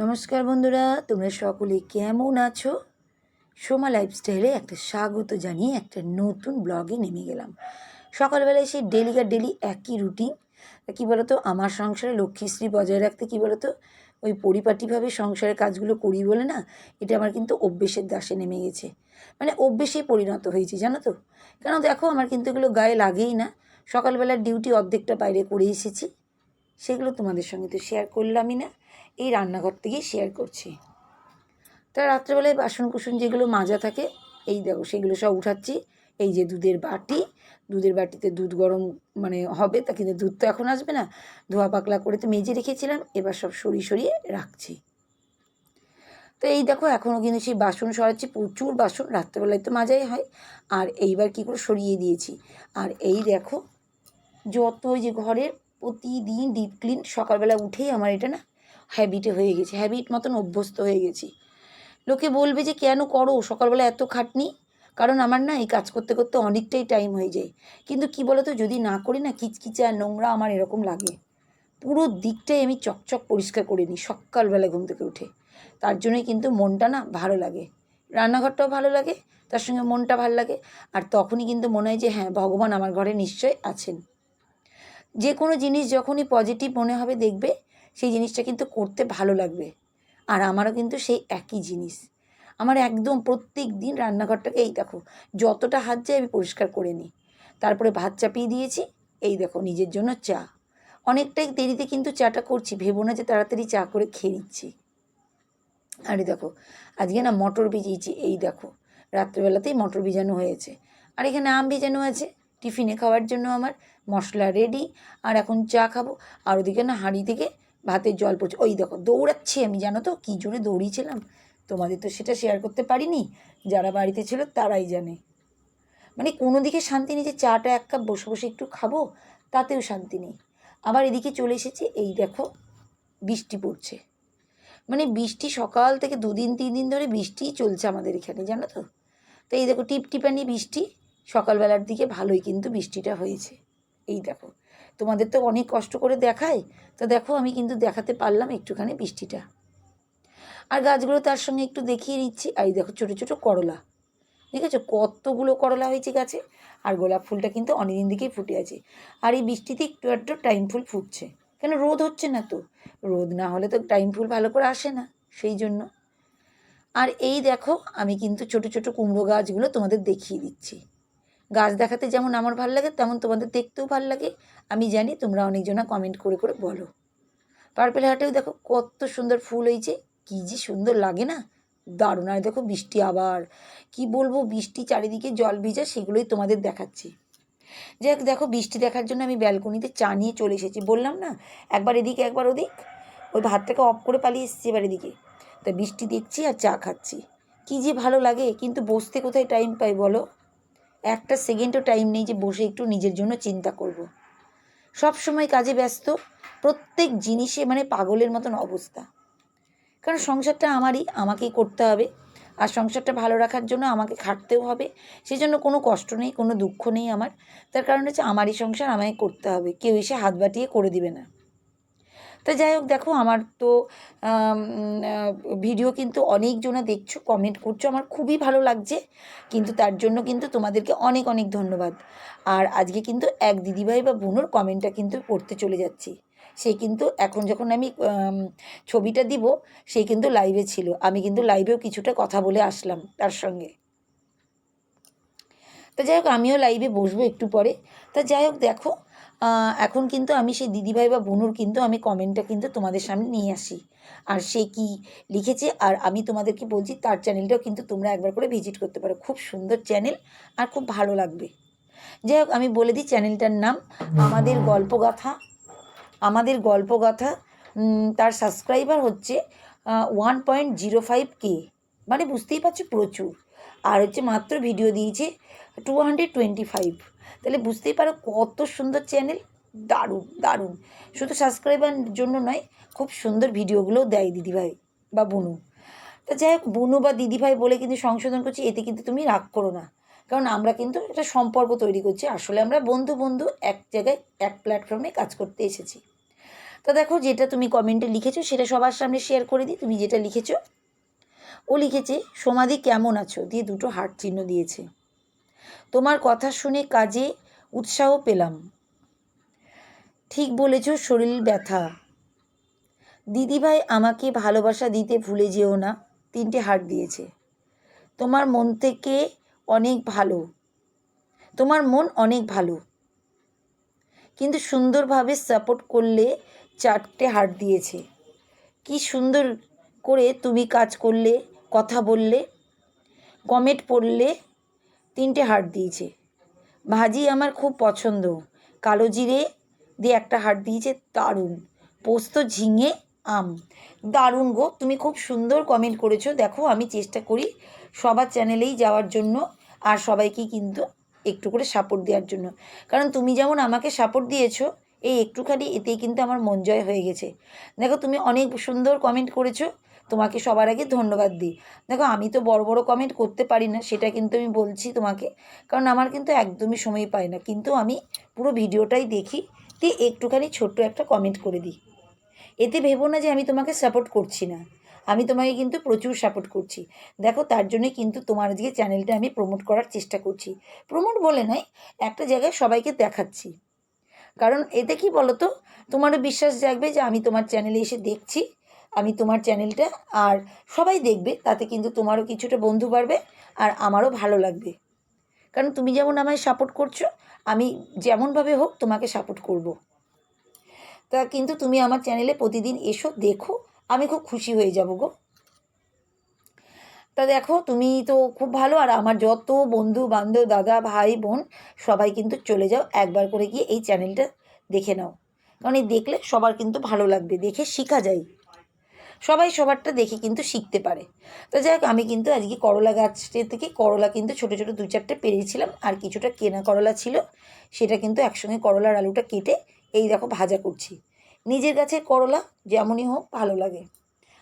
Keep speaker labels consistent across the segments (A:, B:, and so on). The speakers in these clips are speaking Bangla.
A: নমস্কার বন্ধুরা, তোমরা সকলে কেমন আছো? সোমা লাইফস্টাইলে একটা স্বাগত জানিয়ে একটা নতুন ব্লগে নেমে গেলাম। সকালবেলায় সেই ডেলিকার ডেলি একই রুটিন কী বলতো, আমার সংসারে লক্ষ্মীশ্রী বজায় রাখতে কী বলতো, ওই পরিপাটিভাবে সংসারের কাজগুলো করি বলে না, এটা আমার কিন্তু অভ্যেসের দাসে নেমে গেছে। মানে অভ্যেসেই পরিণত হয়েছে, জানো তো? কেন দেখো, আমার কিন্তু এগুলো গায়ে লাগেই না। সকালবেলার ডিউটি অর্ধেকটা বাইরে করে এসেছি। সেগুলো তোমাদের সঙ্গে তো শেয়ার করলামই না। এই রান্নাঘর থেকেই শেয়ার করছি। তা রাত্রেবেলায় বাসন কুসন যেগুলো মাজা থাকে, এই দেখো সেগুলো সব উঠাচ্ছি। এই যে দুধের বাটি, দুধের বাটিতে দুধ গরম মানে হবে, তা কিন্তু দুধ তো এখন আসবে না। ধোয়া পাকলা করে তো মেজে রেখেছিলাম, এবার সব সরিয়ে সরিয়ে রাখছি। তো এই দেখো এখনও কিন্তু সেই বাসন সরাচ্ছি, প্রচুর বাসন, রাত্রেবেলায় তো মাজাই হয়। আর এইবার কী করে সরিয়ে দিয়েছি। আর এই দেখো, যত ওই যে ঘরের প্রতিদিন ডিপ ক্লিন সকালবেলা উঠেই আমার এটা না হ্যাবিটে হয়ে গেছে হ্যাবিট মতন অভ্যস্ত হয়ে গেছি। লোকে বলবে যে কেন করো? সকালবেলা এত খাটনি? কারণ আমার না এই কাজ করতে করতে অনেকটাই টাইম হয়ে যায়। কিন্তু কি বলো তো যদি না করি না কিচকিচে আর নোংরা আমার এরকম লাগে। পুরো দিকটাই আমি চকচক পরিষ্কার করে নিই সকালবেলা ঘুম থেকে উঠে। তার জন্যই কিন্তু মনটা না ভালো লাগে। রান্নাঘরটাও ভালো লাগে, তার সঙ্গে মনটা ভালো লাগে। আর তখনই কিন্তু মনে হয় যে হ্যাঁ ভগবান আমার ঘরে নিশ্চয় আছেন। যে কোনো জিনিস যখনই পজিটিভ মনে হবে দেখবে সেই জিনিসটা কিন্তু করতে ভালো লাগবে। আর আমারও কিন্তু সেই একই জিনিস। আমার একদম প্রত্যেক দিন রান্নাঘরটাকে এই দেখো, যতটা হাত যায় আমি পরিষ্কার করে নিই। তারপরে ভাত চাপিয়ে দিয়েছি, এই দেখো নিজের জন্য চা। অনেকটাই দেরিতে কিন্তু চাটা করছি, ভেবো না যে তাড়াতাড়ি চা করে খেয়ে নিচ্ছি। আরে দেখো, আজকে না মটর ভিজিয়েছি, এই দেখো, রাত্রেবেলাতেই মটর ভিজানো হয়েছে। আর এখানে আম ভিজানো আছে, টিফিনে খাওয়ার জন্য আমার। মশলা রেডি আর এখন চা খাব। আর ওদিকে না হাঁড়ি থেকে ভাতের জল পড়ছে। ওই দেখো, দৌড়াচ্ছি আমি, জানো তো? কী জোরে দৌড়িয়েছিলাম। তোমাদের তো সেটা শেয়ার করতে পারিনি। যারা বাড়িতে ছিল তারাই জানে। মানে কোনো দিকে শান্তি নেই যে চাটা এক কাপ বসে বসে একটু খাব, তাতেও শান্তি নেই। আবার এদিকে চলে এসেছে, এই দেখো, বৃষ্টি পড়ছে। মানে বৃষ্টি সকাল থেকে দুদিন, তিন দিন ধরে বৃষ্টিই চলছে আমাদের এখানে, জানো তো? তো এই দেখো, টিপটিপানি বৃষ্টি, সকালবেলার দিকে ভালোই কিন্তু বৃষ্টিটা হয়েছে। এই দেখো, তোমাদের তো অনেক কষ্ট করে দেখায়, তো দেখো আমি কিন্তু দেখাতে পারলাম একটুখানি বৃষ্টিটা। আর গাছগুলো তার সঙ্গে একটু দেখিয়ে নিচ্ছি, আর এই দেখো ছোটো ছোটো করলা। ঠিক আছে কতগুলো করলা হয়েছে গাছে, আর গোলাপ ফুলটা কিন্তু অনেকদিন দিকেই ফুটে আছে। আর এই বৃষ্টিতে একটু একটু টাইম ফুল ফুটছে। কেন রোদ হচ্ছে না তো? রোদ না হলে তো টাইম ফুল ভালো করে আসে না, সেই জন্য। আর এই দেখো, আমি কিন্তু ছোট ছোট কুমড়ো গাছগুলো তোমাদের দেখিয়ে দিচ্ছি। গাছ দেখাতে যেমন আমার ভালো লাগে, তেমন তোমাদের দেখতেও ভালো লাগে। আমি জানি তোমরা অনেকজনা কমেন্ট করে করে বলো। পার্পেল হাটেও দেখো কত সুন্দর ফুল হয়েছে কী যে সুন্দর লাগে না? দারুণ, আর দেখো বৃষ্টি আবার। কি বলব, বৃষ্টি চারিদিকে জল ভিজা, সেগুলোই তোমাদের দেখাচ্ছি। যাই দেখো বৃষ্টি দেখার জন্য আমি ব্যালকনিতে চা নিয়ে চলে এসেছি। বললাম না, একবার এদিকে, একবার ওদিক। ওই ভাতটাকে অফ করে পালিয়ে এসেছি এবার এদিকে। তা বৃষ্টি দেখছি আর চা খাচ্ছি। কী যে ভালো লাগে, কিন্তু বসতে কোথায় টাইম পাই বলো? একটা সেকেন্ডও টাইম নেই যে বসে একটু নিজের জন্য চিন্তা করব। সব সময় কাজে ব্যস্ত, প্রত্যেক জিনিসে মানে পাগলের মতন অবস্থা। কারণ সংসারটা আমারই, আমাকেই করতে হবে। আর সংসারটা ভালো রাখার জন্য আমাকে খাটতেও হবে। সেই জন্য কোনো কষ্ট নেই, কোনো দুঃখ নেই আমার। তার কারণ হচ্ছে আমারই সংসার আমাকে করতে হবে। কেউ এসে হাত বাটিয়ে করে দিবে না। তা যাই হোক, দেখো আমার তো ভিডিও কিন্তু অনেকজনা দেখছ কমেন্ট করছ, আমার খুবই ভালো লাগছে। কিন্তু তার জন্য কিন্তু তোমাদেরকে অনেক অনেক ধন্যবাদ। আর আজকে কিন্তু এক দিদিভাই বা বোনুর কমেন্টটা কিন্তু পড়তে চলে যাচ্ছি। সে কিন্তু এখন যখন আমি ছবিটা দিব, সে কিন্তু লাইভে ছিল। আমি কিন্তু লাইভেও কিছুটা কথা বলে আসলাম তার সঙ্গে। তা যাই হোক, আমিও লাইভে বসবো একটু পরে। তা যাই হোক, দেখো এখন কিন্তু আমি সেই দিদিভাই বা বোনুর কিন্তু আমি কমেন্টটা কিন্তু তোমাদের সামনে নিয়ে আসি। আর সে কি লিখেছে আর আমি তোমাদেরকে বলছি তার চ্যানেলটাও কিন্তু তোমরা একবার করে ভিজিট করতে পারো। খুব সুন্দর চ্যানেল আর খুব ভালো লাগবে। যাই হোক, আমি বলে দিই চ্যানেলটার নাম। আমাদের গল্পগাথা আমাদের গল্পগাথা তার সাবস্ক্রাইবার হচ্ছে one point zero five K মানে বুঝতেই পারছ প্রচুর। আর হচ্ছে মাত্র ভিডিও দিয়েছে টু হান্ড্রেড টোয়েন্টি ফাইভ তাহলে বুঝতেই পারো কত সুন্দর চ্যানেল দারুণ দারুণ। শুধু সাবস্ক্রাইবার জন্য নয়, খুব সুন্দর ভিডিওগুলোও দেয় দিদিভাই বা বুনু। তা যাই হোক, বুনু বা দিদিভাই বলে কিন্তু সংশোধন করছি, এতে কিন্তু তুমি রাগ করো না। কারণ আমরা কিন্তু একটা সম্পর্ক তৈরি করছি, আসলে আমরা বন্ধু বন্ধু এক জায়গায়, এক প্ল্যাটফর্মে কাজ করতে এসেছি। তা দেখো, যেটা তুমি কমেন্টে লিখেছো, সেটা সবার সামনে শেয়ার করে দিই। তুমি যেটা লিখেছো, ও লিখেছে সমাধি কেমন আছো? দিয়ে দুটো হার্ট চিহ্ন দিয়েছে। তোমার কথা শুনে কাজে উৎসাহ পেলাম। ঠিক বলেছ, শরীর ব্যথা। দিদিভাই আমাকে ভালোবাসা দিতে ভুলে যেও না, তিনটে হার্ট দিয়েছে। তোমার মন থেকে অনেক ভালো। তোমার মন অনেক ভালো। কিন্তু সুন্দরভাবে সাপোর্ট করলে চারটে হার্ট দিয়েছে। কি সুন্দর করে তুমি কাজ করলে, কথা বললে কমেন্ট পড়লে তিনটে হার্ট দিয়েছে। ভাজি আমার খুব পছন্দ। কালো জিরে দিয়ে একটা হার্ট দিয়েছে, দারুণ। পোস্ত, ঝিঙে, আম। দারুণ গো, তুমি খুব সুন্দর কমেন্ট করেছ। দেখো, আমি চেষ্টা করি সবার চ্যানেলেই যাওয়ার জন্য আর সবাইকে কিন্তু একটু করে সাপোর্ট দেওয়ার জন্য। কারণ তুমি যেমন আমাকে সাপোর্ট দিয়েছ, এই একটুখানি এতেই কিন্তু আমার মন জয় হয়ে গেছে। দেখো, তুমি অনেক সুন্দর কমেন্ট করেছ। তোমাকে সবার আগে ধন্যবাদ দিই। দেখো, আমি তো বড় বড় কমেন্ট করতে পারি না, সেটা কিন্তু আমি বলছি তোমাকে। কারণ আমার কিন্তু একদমই সময় পাই না। কিন্তু আমি পুরো ভিডিওটাই দেখি, দিয়ে একটুখানি ছোট্ট একটা কমেন্ট করে দিই। এতে ভেবো না যে আমি তোমাকে সাপোর্ট করছি না। আমি তোমাকে কিন্তু প্রচুর সাপোর্ট করছি। দেখো, তার জন্য কিন্তু তোমার আজকে চ্যানেলটা আমি প্রমোট করার চেষ্টা করছি। প্রমোট বলে নয়, একটা জায়গায় সবাইকে দেখাচ্ছি। কারণ এতে কি বলো তো তোমারও বিশ্বাস জাগবে যে আমি তোমার চ্যানেলে এসে দেখছি। আমি তোমার চ্যানেলটা আর সবাই দেখবে, তাতে কিন্তু তোমারও কিছুটা বন্ধু বাড়বে আর আমারও ভালো লাগবে। কারণ তুমি যেমন আমায় সাপোর্ট করছ, আমি যেমনভাবে হোক তোমাকে সাপোর্ট করব। তা কিন্তু তুমি আমার চ্যানেলে প্রতিদিন এসো, দেখো, আমি খুব খুশি হয়ে যাব গো। তা দেখো, তুমি তো খুব ভালো, আর আমার যত বন্ধু, বান্ধব, দাদা, ভাই, বোন, সবাই কিন্তু চলে যাও, একবার করে গিয়ে এই চ্যানেলটা দেখে নাও। কারণ এই দেখলে সবার কিন্তু ভালো লাগবে, দেখে শেখা যায়। সবাই সবারটা দেখে কিন্তু শিখতে পারে। তো যাই হোক আমি কিন্তু আজকে করলা গাছটি থেকে করলা কিন্তু ছোটো ছোটো দু চারটে পেরেছিলাম আর কিছুটা কেনা করলা ছিল। সেটা কিন্তু একসঙ্গে করলার আলুটা কেটে এই দেখো ভাজা করছি। নিজের গাছের করলা যেমনই হোক ভালো লাগে।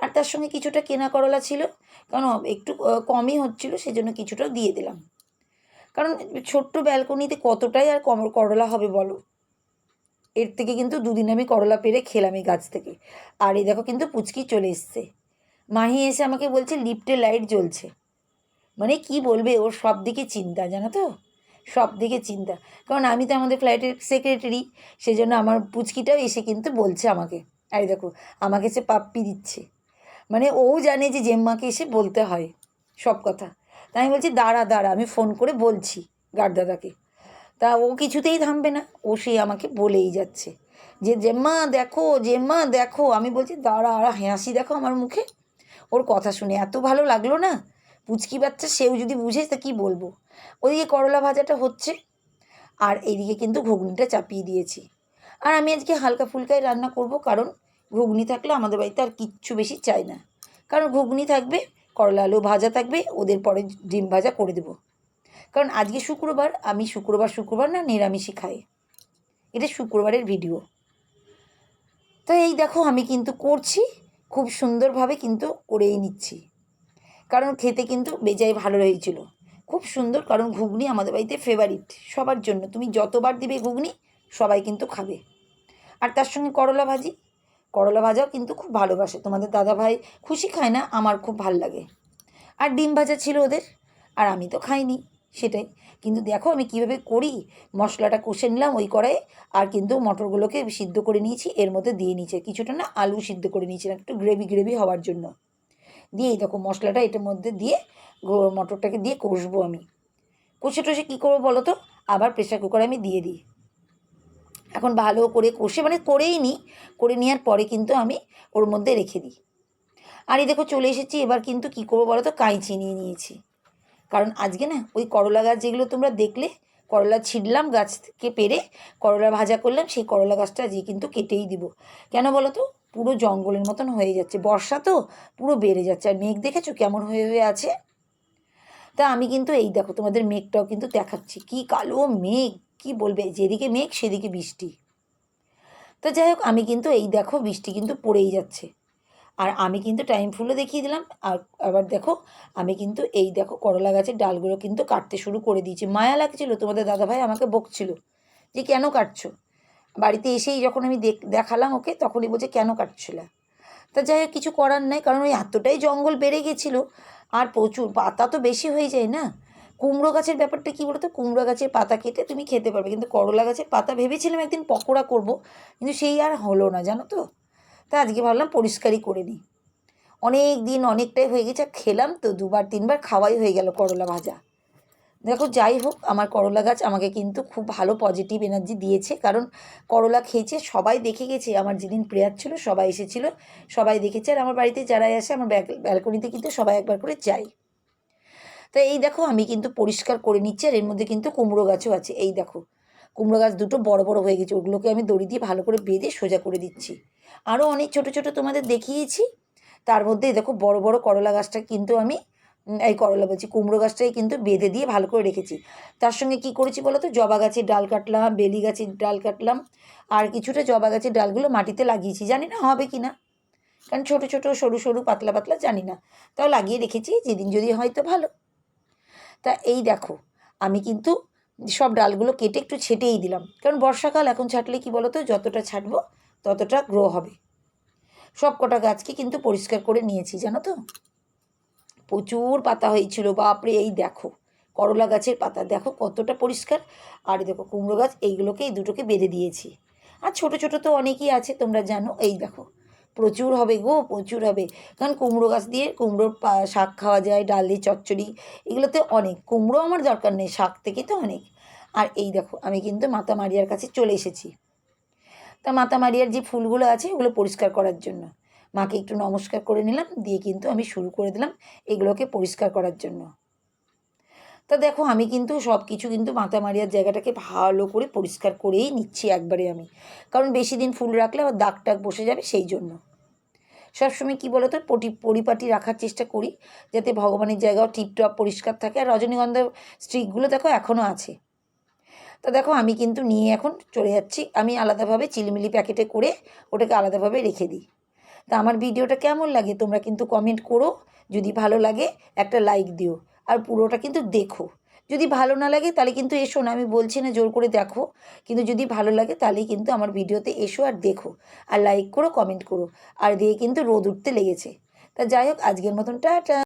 A: আর তার সঙ্গে কিছুটা কেনা করলা ছিল, কারণ একটু কমই হচ্ছিল, সেজন্য কিছুটা দিয়ে দিলাম। কারণ ছোট্ট ব্যালকনিতে কতটাই আর কম করলা হবে বলো? এর থেকে কিন্তু দুদিন আমি করলা পেরে খেলাম এই গাছ থেকে। আর এই দেখো কিন্তু পুচকি চলে এসছে। মাহি এসে আমাকে বলছে, লিফটে লাইট জ্বলছে। মানে কি বলবে ওর সব দিকে চিন্তা, জানো তো? সব দিকে চিন্তা। কারণ আমি তো আমাদের ফ্লাইটের সেক্রেটারি সেজন্য আমার পুচকিটাও এসে কিন্তু বলছে আমাকে। আরে দেখো, আমাকে সে পাপ্পি দিচ্ছে। মানে ও জানে যে জেম্মাকে এসে বলতে হয় সব কথা। তাই আমি বলছি, দাঁড়া দাঁড়া, আমি ফোন করে বলছি গার্ড দাদাকে। তা ও কিছুতেই থামবে না। ও সেই আমাকে বলেই যাচ্ছে যে, জেম্মা, দেখো জেম্মা, দেখো। আমি বলছি, দাঁড়া আর হাসি দেখো আমার মুখে। ওর কথা শুনে এত ভালো লাগল না? পুচকি বাচ্চা, সেও যদি বুঝে, তা কী বলব? ওদিকে করলা ভাজাটা হচ্ছে, আর এইদিকে কিন্তু ঘুগনিটা চাপিয়ে দিয়েছি। আর আমি আজকে হালকা ফুলকাই রান্না করব, কারণ ঘুগনি থাকলে আমাদের বাড়িতে আর কিচ্ছু বেশি চাই না। কারণ ঘুগনি থাকবে, করলা আলু ভাজা থাকবে, ওদের পরে ডিম ভাজা করে দেবো। কারণ আজকে শুক্রবার, আমি শুক্রবার শুক্রবার না, নিরামিষই খাই। এটা শুক্রবারের ভিডিও তো এই দেখো, আমি কিন্তু করছি, খুব সুন্দরভাবে কিন্তু করেই নিচ্ছি। কারণ খেতে কিন্তু বেজায় ভালো হয়েছিল। খুব সুন্দর, কারণ ঘুগনি আমাদের বাড়িতে ফেভারিট সবার জন্য। তুমি যতবার দিবে ঘুগনি, সবাই কিন্তু খাবে। আর তার সঙ্গে করলা ভাজি, করলা ভাজাও কিন্তু খুব ভালোবাসে। তোমাদের দাদা ভাই খুশি খায় না, আমার খুব ভালো লাগে। আর ডিম ভাজা ছিল ওদের, আর আমি তো খাইনি। সেটাই। কিন্তু দেখো আমি কীভাবে করি? মশলাটা কষে নিলাম, ওই কড়াই আর কিন্তু মটরগুলোকে সিদ্ধ করে নিয়েছি, এর মধ্যে দিয়ে নিয়েছি। কিছুটা না আলু সিদ্ধ করে নিয়েছিলাম, একটু গ্রেভি গ্রেভি হওয়ার জন্য। দিয়ে দেখো মশলাটা এটার মধ্যে দিয়ে মটরটাকে দিয়ে কষবো আমি। কষে টষে কী করব বলো তো? আবার প্রেশার কুকারে আমি দিয়ে দিই। এখন ভালো করে কষে মানে করেই নিই করে নেওয়ার পরে কিন্তু আমি ওর মধ্যে রেখে দিই। আর এই দেখো চলে এসেছি, এবার কিন্তু কী করব বলো তো? কাঁচি নিয়ে নিয়েছি। কারণ আজকে না ওই করলা গাছ যেগুলো তোমরা দেখলে, করলা ছিঁড়লাম গাছ থেকে পেরে, করলা ভাজা করলাম, সেই করলা গাছটা আজকে কিন্তু কেটেই দিব। কেন বলো তো পুরো জঙ্গলের মতন হয়ে যাচ্ছে। বর্ষা তো পুরো বেড়ে যাচ্ছে। আর মেঘ দেখেছ কেমন হয়ে হয়ে আছে? তা আমি কিন্তু এই দেখো তোমাদের মেঘটাও কিন্তু দেখাচ্ছি। কি কালো মেঘ! কি বলবে? যেদিকে মেঘ, সেদিকে বৃষ্টি। তো যাই হোক, আমি কিন্তু এই দেখো বৃষ্টি কিন্তু পড়েই যাচ্ছে। আর আমি কিন্তু টাইম ফুলও দেখিয়ে দিলাম। আর আবার দেখো, আমি কিন্তু এই দেখো করলা গাছের ডালগুলো কিন্তু কাটতে শুরু করে দিয়েছি। মায়া লাগছিল, তোমাদের দাদাভাই আমাকে বকছিল যে, কেন কাটছো? বাড়িতে এসেই যখন আমি দেখ, দেখালাম ওকে, তখনই বলছে, কেন কাটছিলে? তা যাই হোক, কিছু করার নাই, কারণ ওই এতটাই জঙ্গল বেড়ে গেছিল। আর প্রচুর পাতা তো বেশি হয়ে যায় না? কুমড়ো গাছের ব্যাপারটা কী বলতো? কুমড়ো গাছের পাতা কেটে তুমি খেতে পারবে। কিন্তু করলা গাছের পাতা ভেবেছিলাম একদিন পকোড়া করব, কিন্তু সেই আর হলো না, জানো তো? তা আজকে ভাবলাম পরিষ্কারই করে নিই। অনেক দিন অনেকটাই হয়ে গেছে খেলাম তো দুবার, তিনবার খাওয়াই হয়ে গেল করলা ভাজা। দেখো যাই হোক, আমার করলা গাছ আমাকে কিন্তু খুব ভালো পজিটিভ এনার্জি দিয়েছে, কারণ করলা খেয়েছে, সবাই দেখে গেছে। আমার যেদিন প্রেয়ার ছিল, সবাই এসেছিল, সবাই দেখেছে, আর আমার বাড়িতে যারাই আসে, আমার ব্যালকনিতে কিন্তু সবাই একবার করে যায়। তো এই দেখো, আমি কিন্তু পরিষ্কার করে নিচ্ছি, আর এর মধ্যে কিন্তু কুমড়ো গাছও আছে। এই দেখো কুমড়ো গাছ দুটো বড় বড় হয়ে গেছে, ওগুলোকে আমি দড়ি দিয়ে ভালো করে বেঁধে সোজা করে দিচ্ছি। আরও অনেক ছোট ছোট তোমাদের দেখিয়েছি। তার মধ্যে দেখো বড় বড় করলা গাছটা কিন্তু আমি এই করলা বলছি, কুমড়ো গাছটাই কিন্তু বেঁধে দিয়ে ভালো করে রেখেছি। তার সঙ্গে কি করেছি বলো তো জবা গাছের ডাল কাটলাম, বেলি গাছের ডাল কাটলাম, আর কিছুটা জবা গাছের ডালগুলো মাটিতে লাগিয়েছি। জানি না হবে কি না কারণ ছোটো ছোটো, সরু সরু, পাতলা পাতলা জানি না। তাও লাগিয়ে রেখেছি, যেদিন যদি হয় তো ভালো। তা এই দেখো, আমি কিন্তু সব ডালগুলো কেটে একটু ছেটেই দিলাম। কারণ বর্ষাকাল, এখন ছাটলে কি বলো তো যতটা ছাটবো ততটা গ্রো হবে। সব কটা গাছকে কিন্তু পরিষ্কার করে নিয়েছি, জানো তো? প্রচুর পাতা হয়েছিল, বাপরে, এই দেখো, করলা গাছের পাতা, দেখো কতটা পরিষ্কার। আর দেখো কুমড়ো গাছ, এইগুলোকে, এই দুটোকে বেঁধে দিয়েছি। আর ছোট ছোট তো অনেকই আছে, তোমরা জানো, এই দেখো প্রচুর হবে গো, প্রচুর হবে। কারণ কুমড়ো গাছ দিয়ে কুমড়োর শাক খাওয়া যায়, ডাল দিয়ে চচ্চড়ি, এগুলোতে অনেক। কুমড়ো আমার দরকার নেই, শাক থেকে তো অনেক। আর এই দেখো, আমি কিন্তু মাতা মারিয়ার কাছে চলে এসেছি। তা মাতা মারিয়ার যে ফুলগুলো আছে, ওগুলো পরিষ্কার করার জন্য। মাকে একটু নমস্কার করে নিলাম, দিয়ে কিন্তু আমি শুরু করে দিলাম এগুলোকে পরিষ্কার করার জন্য। তা দেখো, আমি কিন্তু সব কিছু কিন্তু মাথা মারিয়ার জায়গাটাকে ভালো করে পরিষ্কার করেই নিচ্ছি একবারে আমি। কারণ বেশি দিন ফুল রাখলে আবার দাগ টাগ বসে যাবে সেই জন্য। সবসময় কী বলো তো পটি, পরিপাটি রাখার চেষ্টা করি, যাতে ভগবানের জায়গাও টিপটপ পরিষ্কার থাকে। আর রজনীগন্ধা স্ট্রিকগুলো দেখো এখনও আছে। তা দেখো, আমি কিন্তু নিয়ে এখন চলে যাচ্ছি। আমি আলাদাভাবে চিলিমিলি প্যাকেটে করে ওটাকে আলাদাভাবে রেখে দিই। তা আমার ভিডিওটা কেমন লাগে তোমরা কিন্তু কমেন্ট করো। যদি ভালো লাগে একটা লাইক দিও। আর পুরোটা কিন্তু দেখো। যদি ভালো না লাগে তাহলে কিন্তু এসো না, আমি বলছি না জোর করে দেখো। কিন্তু যদি ভালো লাগে তাহলেই কিন্তু আমার ভিডিওতে এসো আর দেখো। আর লাইক করো কমেন্ট করো। আর দিয়ে কিন্তু রোদ উঠতে লেগেছে। তা যাই হোক, আজকের মতন, টাটা!